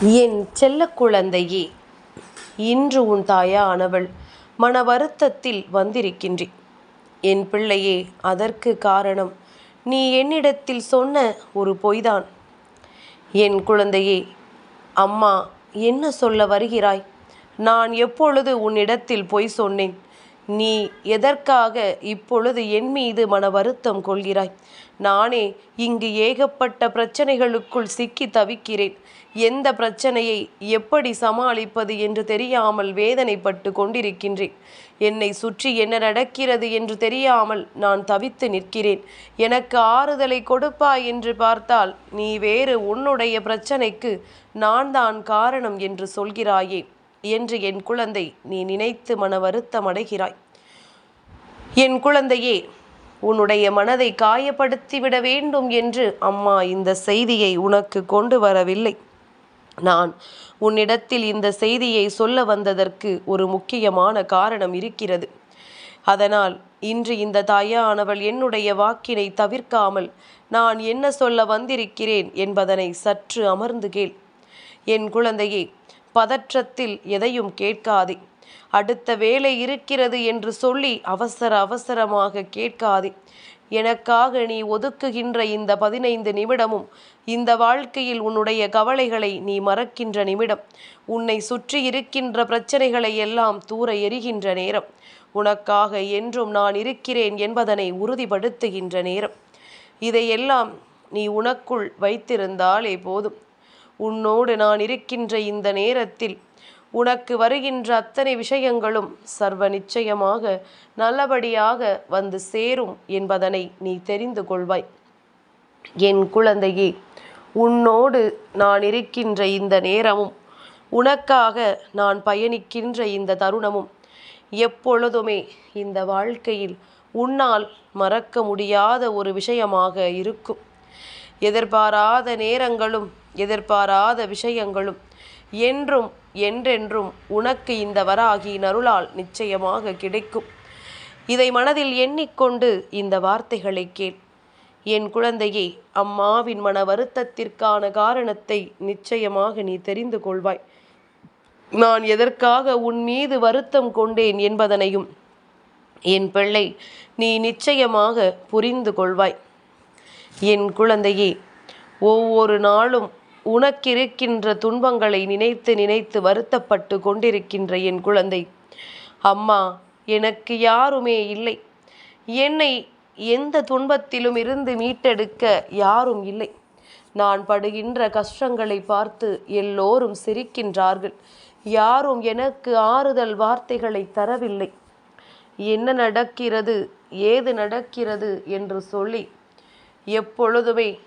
என் செல்ல குழந்தையே இன்று உன் தாயானவள் மன வருத்தத்தில் வந்திருக்கின்றி. என் பிள்ளையே அதற்கு காரணம் நீ என்னிடத்தில் சொன்ன ஒரு பொய்தான். என் குழந்தையே அம்மா என்ன சொல்ல வருகிறாய்? நான் எப்பொழுது உன்னிடத்தில் பொய் சொன்னேன்? நீ எதற்காக இப்பொழுது என் மீது மன வருத்தம் கொள்கிறாய்? நானே இங்கு ஏகப்பட்ட பிரச்சனைகளுக்குள் சிக்கி தவிக்கிறேன். எந்த பிரச்சனையை எப்படி சமாளிப்பது என்று தெரியாமல் வேதனைப்பட்டு கொண்டிருக்கின்றேன். என்னை சுற்றி என்ன நடக்கிறது என்று தெரியாமல் நான் தவித்து நிற்கிறேன். எனக்கு ஆறுதலை கொடுப்பாய் என்று பார்த்தால் நீ வேறு உன்னுடைய பிரச்சனைக்கு நான் தான் காரணம் என்று சொல்கிறாயே. என்று என் குழந்தை நீ நினைத்து மன வருத்தம் அடைகிறாய். என் குழந்தையே உன்னுடைய மனதை காயப்படுத்திவிட வேண்டும் என்று அம்மா இந்த செய்தியை உனக்கு கொண்டு வரவில்லை. நான் உன்னிடத்தில் இந்த செய்தியை சொல்ல வந்ததற்கு ஒரு முக்கியமான காரணம் இருக்கிறது. அதனால் இன்று இந்த தாயானவள் என்னுடைய வாக்கினை தவிர்க்காமல் நான் என்ன சொல்ல வந்திருக்கிறேன் என்பதனை சற்று அமர்ந்து கேள். என் குழந்தையே பதற்றத்தில் எதையும் கேட்காதே. அடுத்த வேலை இருக்கிறது என்று சொல்லி அவசர அவசரமாக கேட்காதே. எனக்காக நீ ஒதுக்குகின்ற இந்த பதினைந்து நிமிடமும் இந்த வாழ்க்கையில் உன்னுடைய கவலைகளை நீ மறக்கின்ற நிமிடம் உன்னை சுற்றி இருக்கின்ற பிரச்சனைகளை எல்லாம் தூர எரிகின்ற நேரம் உனக்காக என்றும் நான் இருக்கிறேன் என்பதனை உறுதிப்படுத்துகின்ற நேரம். இதையெல்லாம் நீ உனக்குள் வைத்திருந்தாலே போதும். உன்னோடு நான் இருக்கின்ற இந்த நேரத்தில் உனக்கு வருகின்ற அத்தனை விஷயங்களும் சர்வ நிச்சயமாக நல்லபடியாக வந்து சேரும் என்பதனை நீ தெரிந்து கொள்வாய். என் குழந்தையே உன்னோடு நான் இருக்கின்ற இந்த நேரமும் உனக்காக நான் பயணிக்கின்ற இந்த தருணமும் எப்பொழுதுமே இந்த வாழ்க்கையில் உன்னால் மறக்க முடியாத ஒரு விஷயமாக இருக்கும். எதிர்பாராத நேரங்களும் எதிர்பாராத விஷயங்களும் என்றும் என்றென்றும் உனக்கு இந்த வராகி நருளால் நிச்சயமாக கிடைக்கும். இதை மனதில் எண்ணிக்கொண்டு இந்த வார்த்தைகளை கேள். என் குழந்தையே அம்மாவின் மன வருத்தத்திற்கான காரணத்தை நிச்சயமாக நீ தெரிந்து கொள்வாய். நான் எதற்காக உன் மீது வருத்தம் கொண்டேன் என்பதனையும் என் பிள்ளை நீ நிச்சயமாக புரிந்து கொள்வாய். என் குழந்தையே ஒவ்வொரு நாளும் உனக்கிருக்கின்ற துன்பங்களை நினைத்து நினைத்து வருத்தப்பட்டு கொண்டிருக்கின்ற என் குழந்தை. அம்மா எனக்கு யாருமே இல்லை. என்னை எந்த துன்பத்திலும் இருந்து மீட்டெடுக்க யாரும் இல்லை. நான் படுகின்ற கஷ்டங்களை பார்த்து எல்லோரும் சிரிக்கின்றார்கள். யாரும் எனக்கு ஆறுதல் வார்த்தைகளை தரவில்லை. என்ன நடக்கிறது ஏது நடக்கிறது என்று சொல்லி எப்பொழுதுமே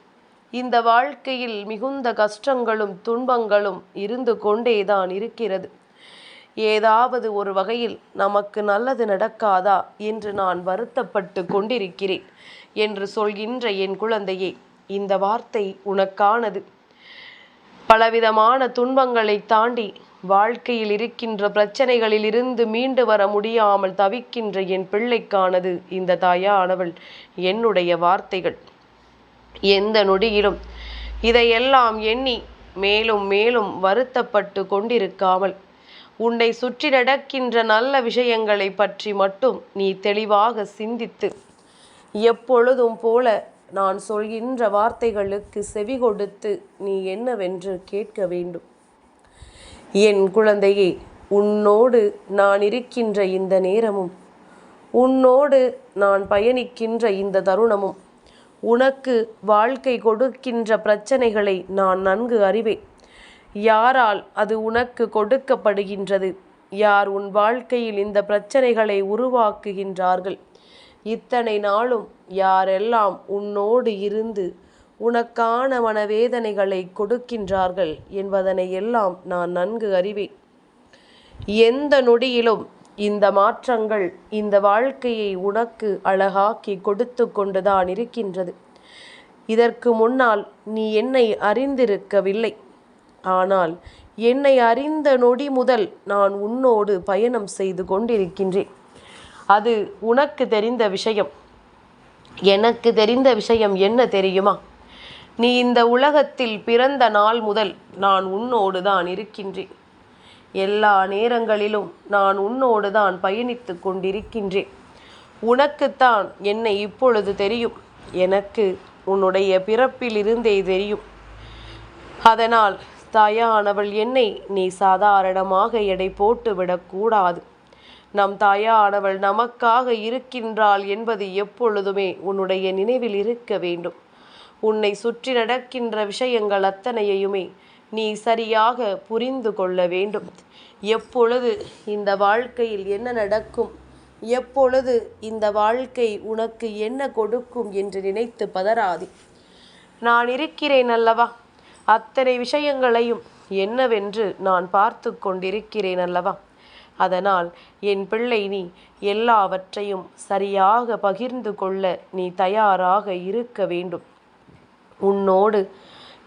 இந்த வாழ்க்கையில் மிகுந்த கஷ்டங்களும் துன்பங்களும் இருந்து கொண்டேதான் இருக்கிறது. ஏதாவது ஒரு வகையில் நமக்கு நல்லது நடக்காதா என்று நான் வருத்தப்பட்டு கொண்டிருக்கிறேன் என்று சொல்கின்ற என் குழந்தையே இந்த வார்த்தை உனக்கானது. பலவிதமான துன்பங்களை தாண்டி வாழ்க்கையில் இருக்கின்ற பிரச்சனைகளில் இருந்து மீண்டு வர முடியாமல் தவிக்கின்ற என் பிள்ளைக்கானது இந்த தாயானவள் என்னுடைய வார்த்தைகள். எந்த நொடியிலும். இதையெல்லாம் எண்ணி மேலும் மேலும் வருத்தப்பட்டு கொண்டிருக்காமல் உன்னை சுற்றி நடக்கின்ற நல்ல விஷயங்களை பற்றி மட்டும் நீ தெளிவாக சிந்தித்து எப்பொழுதும் போல நான் சொல்கின்ற வார்த்தைகளுக்கு செவி கொடுத்து நீ என்னவென்று கேட்க வேண்டும். என் குழந்தையே உன்னோடு நான் இருக்கின்ற இந்த நேரமும் உன்னோடு நான் பயணிக்கின்ற இந்த தருணமும் உனக்கு வாழ்க்கை கொடுக்கின்ற பிரச்சனைகளை நான் நன்கு அறிவேன். யாரால் அது உனக்கு கொடுக்கப்படுகின்றது? யார் உன் வாழ்க்கையில் இந்த பிரச்சனைகளை உருவாக்குகின்றார்கள்? இத்தனை நாளும் யாரெல்லாம் உன்னோடு இருந்து உனக்கான மனவேதனைகளை கொடுக்கின்றார்கள் என்பதனை எல்லாம் நான் நன்கு அறிவேன். எந்த நொடியிலும் இந்த மாற்றங்கள் இந்த வாழ்க்கையை உனக்கு அழகாக்கி கொடுத்து கொண்டுதான் இருக்கின்றது. இதற்கு முன்னால் நீ என்னை அறிந்திருக்கவில்லை. ஆனால் என்னை அறிந்த நொடி முதல் நான் உன்னோடு பயணம் செய்து கொண்டிருக்கின்றேன். அது உனக்கு தெரிந்த விஷயம். எனக்கு தெரிந்த விஷயம் என்ன தெரியுமா? நீ இந்த உலகத்தில் பிறந்த நாள் முதல் நான் உன்னோடு தான் இருக்கின்றேன். எல்லா நேரங்களிலும் நான் உன்னோடு தான் பயணித்து கொண்டிருக்கின்றேன். உனக்குத்தான் என்னை இப்பொழுது தெரியும். எனக்கு உன்னுடைய பிறப்பிலிருந்தே தெரியும். அதனால் தாயானவள் என்னை நீ சாதாரணமாக எடை போட்டு விடக்கூடாது நம் தாயானவள் நமக்காக இருக்கின்றாள் என்பது எப்பொழுதுமே உன்னுடைய நினைவில் இருக்க வேண்டும். உன்னை சுற்றி நடக்கின்ற விஷயங்கள் அத்தனையுமே நீ சரியாக புரிந்து கொள்ள வேண்டும். எப்பொழுது இந்த வாழ்க்கையில் என்ன நடக்கும்? எப்பொழுது இந்த வாழ்க்கை உனக்கு என்ன கொடுக்கும் என்று நினைத்து பதறாதே. நான் இருக்கிறேன் அல்லவா? அத்தனை விஷயங்களையும் என்னவென்று நான் பார்த்து கொண்டிருக்கிறேன் அல்லவா? அதனால் என் பிள்ளை நீ எல்லாவற்றையும் சரியாக பகிர்ந்து கொள்ள நீ தயாராக இருக்க வேண்டும். உன்னோடு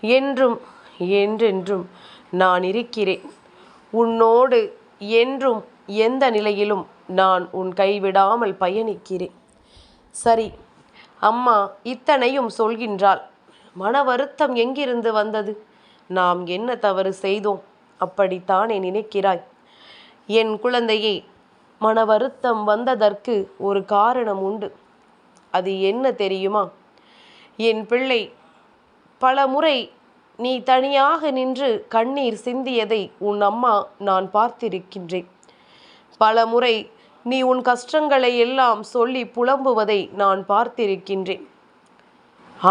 என்றும் என்றென்றும் நான் இருக்கிறேன். உன்னோடு என்றும் எந்த நிலையிலும் நான் உன் கைவிடாமல் பயணிக்கிறேன். சரி அம்மா இத்தனையும் சொல்கின்றாள். மன வருத்தம் எங்கிருந்து வந்தது? நாம் என்ன தவறு செய்தோம்? அப்படித்தானே நினைக்கிறாய். என் குழந்தையே மன வருத்தம் வந்ததற்கு ஒரு காரணம் உண்டு. அது என்ன தெரியுமா? என் பிள்ளை பல முறை நீ தனியாக நின்று கண்ணீர் சிந்தியதை உன் அம்மா நான் பார்த்திருக்கின்றேன். பல முறை நீ உன் கஷ்டங்களை எல்லாம் சொல்லி புலம்புவதை நான் பார்த்திருக்கின்றேன்.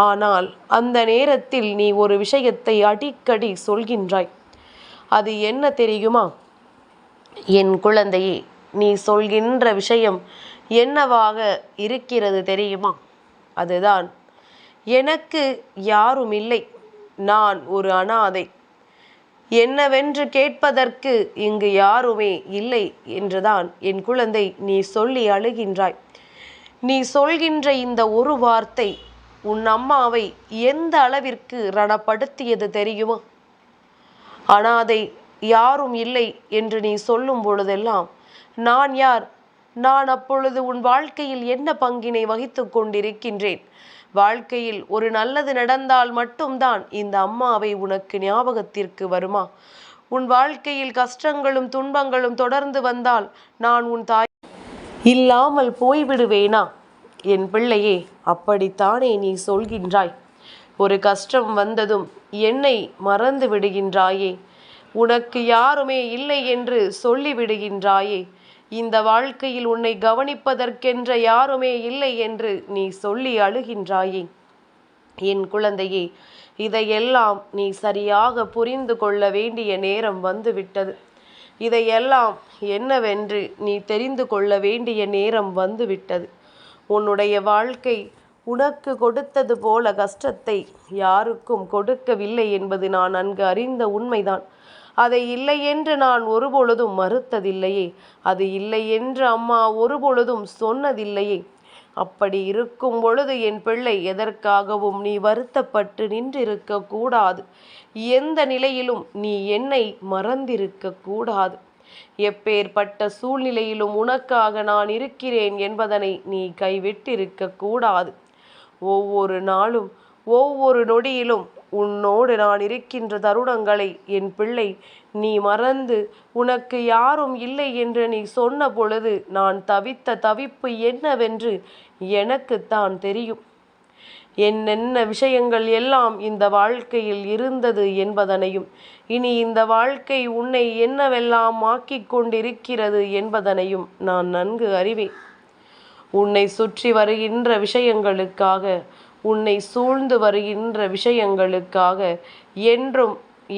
ஆனால் அந்த நேரத்தில் நீ ஒரு விஷயத்தை அடிக்கடி சொல்கின்றாய். அது என்ன தெரியுமா? என் குழந்தையே நீ சொல்கின்ற விஷயம் என்னவாக இருக்கிறது தெரியுமா? அதுதான் எனக்கு யாரும் இல்லை நான் ஒரு அனாதை. என்னவென்று கேட்பதற்கு இங்கு யாருமே இல்லை என்றுதான் என் குழந்தை நீ சொல்லி அழுகின்றாய். நீ சொல்கின்ற இந்த ஒரு வார்த்தை உன் அம்மாவை எந்த அளவிற்கு ரணப்படுத்தியது தெரியுமா? அனாதை யாரும் இல்லை என்று நீ சொல்லும் பொழுதெல்லாம் நான் யார்? நான் அப்பொழுது உன் வாழ்க்கையில் என்ன பங்கினை வகித்து கொண்டிருக்கின்றேன்? வாழ்க்கையில் ஒரு நல்லது நடந்தால் மட்டும்தான் இந்த அம்மாவை உனக்கு ஞாபகத்திற்கு வருமா? உன் வாழ்க்கையில் கஷ்டங்களும் துன்பங்களும் தொடர்ந்து வந்தால் நான் உன் தாய் இல்லாமல் போய்விடுவேனா? என் பிள்ளையே அப்படித்தானே நீ சொல்கின்றாய். ஒரு கஷ்டம் வந்ததும் என்னை மறந்து விடுகின்றாயே. உனக்கு யாருமே இல்லை என்று சொல்லிவிடுகின்றாயே. இந்த வாழ்க்கையில் உன்னை கவனிப்பதற்கென்ற யாருமே இல்லை என்று நீ சொல்லி அழுகின்றாயே. என் குழந்தையே இதையெல்லாம் நீ சரியாக புரிந்து கொள்ள வேண்டிய நேரம் வந்துவிட்டது. இதையெல்லாம் என்னவென்று நீ தெரிந்து கொள்ள வேண்டிய நேரம் வந்துவிட்டது. உன்னுடைய வாழ்க்கை உனக்கு கொடுத்தது போல கஷ்டத்தை யாருக்கும் கொடுக்கவில்லை என்பது நான் நன்கு அறிந்த உண்மைதான். அதை இல்லை என்று நான் ஒருபொழுதும் மறுத்ததில்லையே. அது இல்லை என்று அம்மா ஒருபொழுதும் சொன்னதில்லையே. அப்படி இருக்கும் பொழுது என் பிள்ளை எதற்காகவும் நீ வருத்தப்பட்டு நின்றிருக்க கூடாது. எந்த நிலையிலும் நீ என்னை மறந்திருக்க கூடாது. எப்பேற்பட்ட சூழ்நிலையிலும் உனக்காக நான் இருக்கிறேன் என்பதனை நீ கைவிட்டிருக்க கூடாது. ஒவ்வொரு நாளும் ஒவ்வொரு நொடியிலும் உன்னோடு நான் இருக்கின்ற தருணங்களை என் பிள்ளை நீ மறந்து உனக்கு யாரும் இல்லை என்று நீ சொன்ன பொழுது நான் தவித்த தவிப்பு என்னவென்று எனக்குத்தான் தெரியும். என்னென்ன விஷயங்கள் எல்லாம் இந்த வாழ்க்கையில் இருந்தது என்பதனையும் இனி இந்த வாழ்க்கை உன்னை என்னவெல்லாம் ஆக்கிக் கொண்டிருக்கிறது என்பதனையும் நான் நன்கு அறிவேன். உன்னை சுற்றி வருகின்ற விஷயங்களுக்காக உன்னை சூழ்ந்து வருகின்ற விஷயங்களுக்காக என்றும்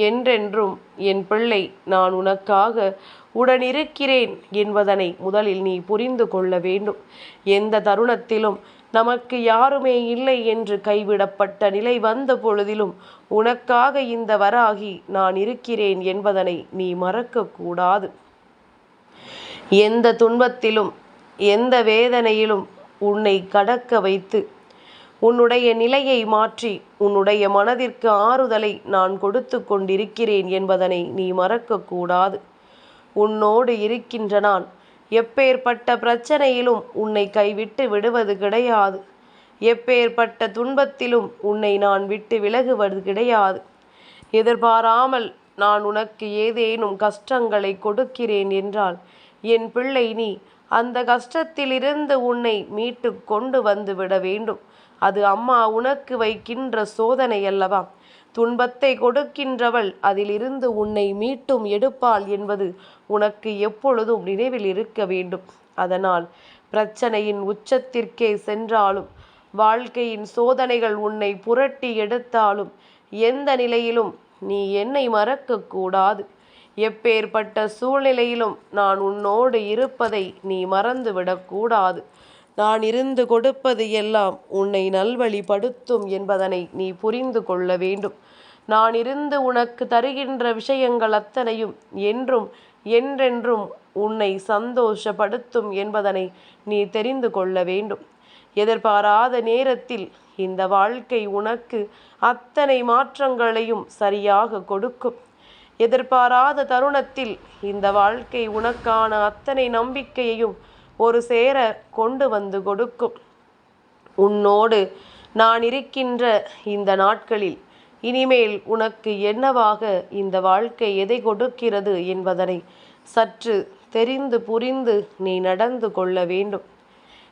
என்றென்றும் என் பிள்ளை நான் உனக்காக உடனிருக்கிறேன் என்பதனை முதலில் நீ புரிந்து கொள்ள வேண்டும். எந்த தருணத்திலும் நமக்கு யாருமே இல்லை என்று கைவிடப்பட்ட நிலை வந்த பொழுதிலும் உனக்காக இந்த வராகி நான் இருக்கிறேன் என்பதனை நீ மறக்கக்கூடாது. எந்த துன்பத்திலும் எந்த வேதனையிலும் உன்னை கடக்க வைத்து உன்னுடைய நிலையை மாற்றி உன்னுடைய மனதிற்கு ஆறுதலை நான் கொடுத்து கொண்டிருக்கிறேன் என்பதனை நீ மறக்கக்கூடாது. உன்னோடு இருக்கின்ற நான் எப்பேற்பட்ட பிரச்சனையிலும் உன்னை கைவிட்டு விடுவது கிடையாது. எப்பேற்பட்ட துன்பத்திலும் உன்னை நான் விட்டு விலகுவது கிடையாது. எதிர்பாராமல் நான் உனக்கு ஏதேனும் கஷ்டங்களை கொடுக்கிறேன் என்றால் என் பிள்ளை நீ அந்த கஷ்டத்திலிருந்து உன்னை மீட்டு கொண்டு வந்து விட வேண்டும். அது அம்மா உனக்கு வைக்கின்ற சோதனை அல்லவா? துன்பத்தை கொடுக்கின்றவள் அதிலிருந்து உன்னை மீட்டும் எடுப்பாள் என்பது உனக்கு எப்பொழுதும் நினைவில் இருக்க வேண்டும். அதனால் பிரச்சனையின் உச்சத்திற்கே சென்றாலும் வாழ்க்கையின் சோதனைகள் உன்னை புரட்டி எடுத்தாலும் எந்த நிலையிலும் நீ என்னை மறக்கக்கூடாது எப்பேற்பட்ட சூழ்நிலையிலும் நான் உன்னோடு இருப்பதை நீ மறந்துவிடக்கூடாது நான் இருந்து கொடுப்பது எல்லாம் உன்னை நல்வழிப்படுத்தும் என்பதனை நீ புரிந்து கொள்ள வேண்டும். நான் இருந்து உனக்கு தருகின்ற விஷயங்கள் அத்தனையும் என்றும் என்றென்றும் உன்னை சந்தோஷப்படுத்தும் என்பதனை நீ தெரிந்து கொள்ள வேண்டும். எதிர்பாராத நேரத்தில் இந்த வாழ்க்கை உனக்கு அத்தனை மாற்றங்களையும் சரியாக கொடுக்கும். எதிர்பாராத தருணத்தில் இந்த வாழ்க்கை உனக்கான அத்தனை நம்பிக்கையையும் ஒரு சேர கொண்டு வந்து கொடுக்கும். உன்னோடு நான் இருக்கின்ற இந்த நாட்களில் இனிமேல் உனக்கு என்னவாக இந்த வாழ்க்கை எதை கொடுக்கிறது என்பதனை சற்று தெரிந்து புரிந்து நீ நடந்து கொள்ள வேண்டும்.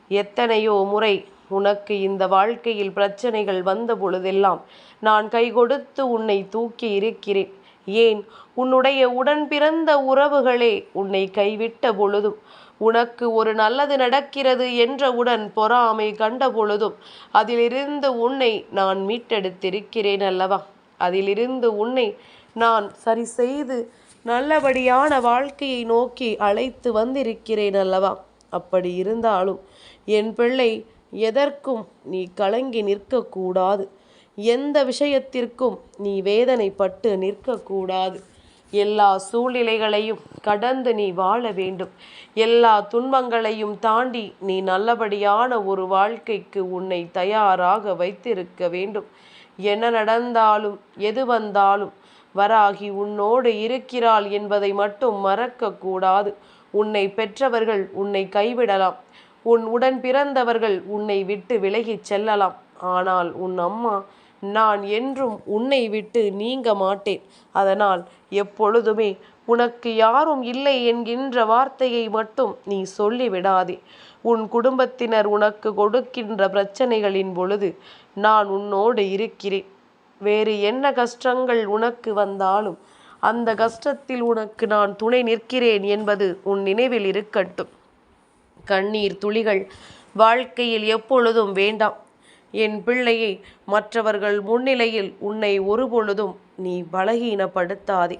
எத்தனையோ முறை உனக்கு இந்த வாழ்க்கையில் பிரச்சனைகள் வந்த பொழுதெல்லாம் நான் கை கொடுத்து உன்னை தூக்கி இருக்கிறேன். ஏன்? உன்னுடைய உடன் பிறந்த உறவுகளே உன்னை கைவிட்ட பொழுதும் உனக்கு ஒரு நல்லது நடக்கிறது என்றவுடன் பொறாமை கண்ட பொழுதும் அதிலிருந்து உன்னை நான் மீட்டெடுத்திருக்கிறேன் அல்லவா? அதிலிருந்து உன்னை நான் சரி செய்து நல்லபடியான வாழ்க்கையை நோக்கி அழைத்து வந்திருக்கிறேன் அல்லவா? அப்படி இருந்தாலும் என் பிள்ளை எதற்கும் நீ கலங்கி நிற்கக்கூடாது. எந்த விஷயத்திற்கும் நீ வேதனைப்பட்டு நிற்கக்கூடாது. எல்லா சூழ்நிலைகளையும் கடந்து நீ வாழ வேண்டும். எல்லா துன்பங்களையும் தாண்டி நீ நல்லபடியான ஒரு வாழ்க்கைக்கு உன்னை தயாராக வைத்திருக்க வேண்டும். என்ன நடந்தாலும் எது வந்தாலும் வராகி உன்னோடு இருக்கிறாள் என்பதை மட்டும் மறக்கக்கூடாது. உன்னை பெற்றவர்கள் உன்னை கைவிடலாம். உன் உடன் பிறந்தவர்கள் உன்னை விட்டு விலகிச் செல்லலாம். ஆனால் உன் அம்மா நான் என்றும் உன்னை விட்டு நீங்க மாட்டேன். அதனால் எப்பொழுதுமே உனக்கு யாரும் இல்லை என்கின்ற வார்த்தையை மட்டும் நீ சொல்லிவிடாதே. உன் குடும்பத்தினர் உனக்கு கொடுக்கின்ற பிரச்சனைகளின் பொழுது நான் உன்னோடு இருக்கிறேன். வேறு என்ன கஷ்டங்கள் உனக்கு வந்தாலும் அந்த கஷ்டத்தில் உனக்கு நான் துணை நிற்கிறேன் என்பது உன் நினைவில் இருக்கட்டும். கண்ணீர் துளிகள் வாழ்க்கையில் எப்பொழுதும் வேண்டாம். என் பிள்ளையை மற்றவர்கள் முன்னிலையில் உன்னை ஒருபொழுதும் நீ பலகீனப்படுத்தாதே.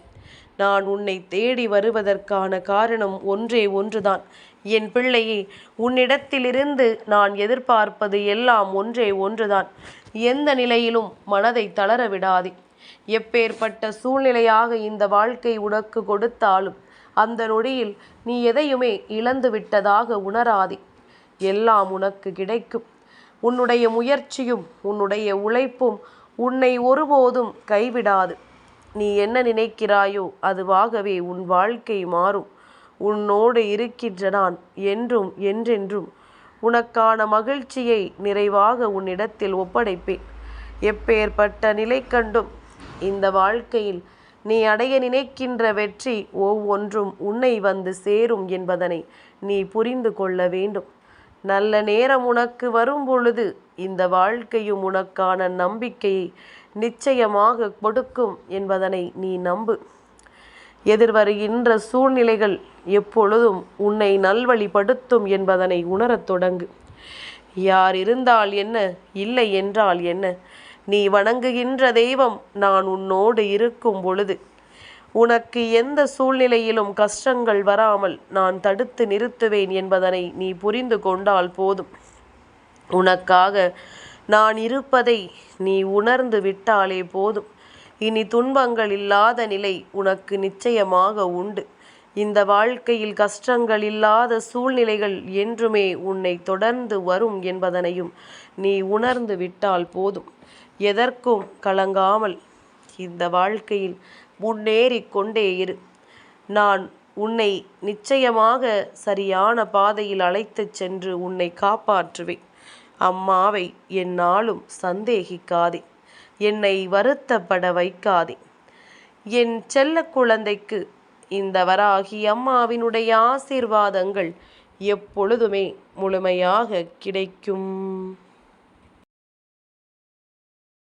நான் உன்னை தேடி வருவதற்கான காரணம் ஒன்றே ஒன்றுதான். என் பிள்ளையை உன்னிடத்திலிருந்து நான் எதிர்பார்ப்பது எல்லாம் ஒன்றே ஒன்றுதான். எந்த நிலையிலும் மனதை தளர விடாதே. எப்பேற்பட்ட சூழ்நிலையாக இந்த வாழ்க்கை உனக்கு கொடுத்தாலும் அந்த நொடியில் நீ எதையுமே இழந்து விட்டதாக உணராதே. எல்லாம் உனக்கு கிடைக்கும். உன்னுடைய முயற்சியும் உன்னுடைய உழைப்பும் உன்னை ஒருபோதும் கைவிடாது. நீ என்ன நினைக்கிறாயோ அதுவாகவே உன் வாழ்க்கை மாறும். உன்னோடு இருக்கின்ற நான் என்றும் என்றென்றும் உனக்கான மகிழ்ச்சியை நிறைவாக உன்னிடத்தில் ஒப்படைப்பேன். எப்பேற்பட்ட நிலை கண்டும் இந்த வாழ்க்கையில் நீ அடைய நினைக்கின்ற வெற்றி ஒவ்வொன்றும் உன்னை வந்து சேரும் என்பதனை நீ புரிந்து கொள்ள வேண்டும். நல்ல நேரம் உனக்கு வரும் பொழுது இந்த வாழ்க்கையும் உனக்கான நம்பிக்கையை நிச்சயமாக கொடுக்கும் என்பதனை நீ நம்பு. எதிர்வருகின்ற சூழ்நிலைகள் எப்பொழுதும் உன்னை நல்வழிப்படுத்தும் என்பதனை உணரத் தொடங்கு. யார் இருந்தால் என்ன இல்லை என்றால் என்ன. நீ வணங்குகின்ற தெய்வம் நான் உன்னோடு இருக்கும் பொழுது உனக்கு எந்த சூழ்நிலையிலும் கஷ்டங்கள் வராமல் நான் தடுத்து நிறுத்துவேன் என்பதனை நீ புரிந்து கொண்டால் போதும். உனக்காக நான் இருப்பதை நீ உணர்ந்து விட்டாலே போதும். இனி துன்பங்கள் இல்லாத நிலை உனக்கு நிச்சயமாக உண்டு. இந்த வாழ்க்கையில் கஷ்டங்கள் இல்லாத சூழ்நிலைகள் என்றுமே உன்னை தொடர்ந்து வரும் என்பதனையும் நீ உணர்ந்து விட்டால் போதும். எதற்கும் கலங்காமல் இந்த வாழ்க்கையில் முன்னேறி கொண்டே இரு. நான் உன்னை நிச்சயமாக சரியான பாதையில் அழைத்துச் சென்று உன்னை காப்பாற்றுவேன். அம்மாவை என்னாலும் சந்தேகிக்காதே. என்னை வருத்தப்பட வைக்காதே. என் செல்ல குழந்தைக்கு இந்த வராகி அம்மாவினுடைய ஆசீர்வாதங்கள் எப்பொழுதுமே முழுமையாக கிடைக்கும்.